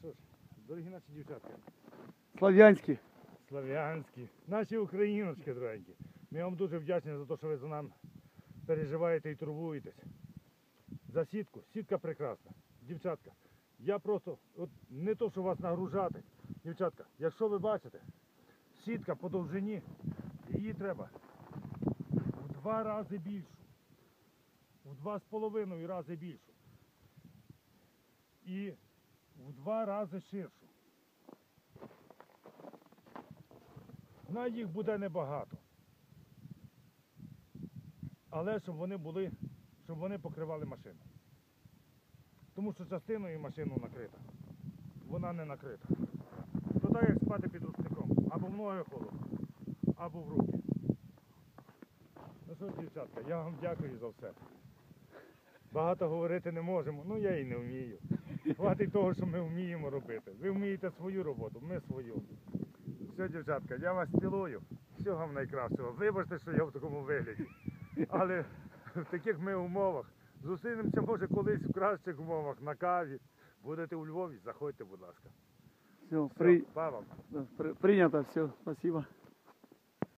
що ж, дорогі наші дівчатка, Слав'янські. слав'янські, наші україночки дорогенькі. Ми вам дуже вдячні за те, що ви за нам переживаєте і турбуєтесь. За сітку. Сітка прекрасна. Дівчатка, я просто, от не то, що вас нагружати. Дівчатка, якщо ви бачите, сітка по довжині, її треба в два рази більшу. В два з половиною рази більшу. І в два рази ширшу. На їх буде небагато. Але щоб вони були, щоб вони покривали машину. Тому що частиною машину накрита. Вона не накрита. То так як спати під рушником. Або в ноги холодно, або в руки. Ну що, дівчатка, я вам дякую за все. Багато говорити не можемо, ну я і не вмію. Хватить того, що ми вміємо робити. Ви вмієте свою роботу, ми свою. Все, дівчатка, я вас цілую. Всього вам найкращого. Вибачте, що я в такому вигляді. Але в таких ми умовах зустрінемося, може, колись в кращих умовах на каві. Будете у Львові, заходьте, будь ласка. Все, Все, при... па вам. при- принято, все, спасибо.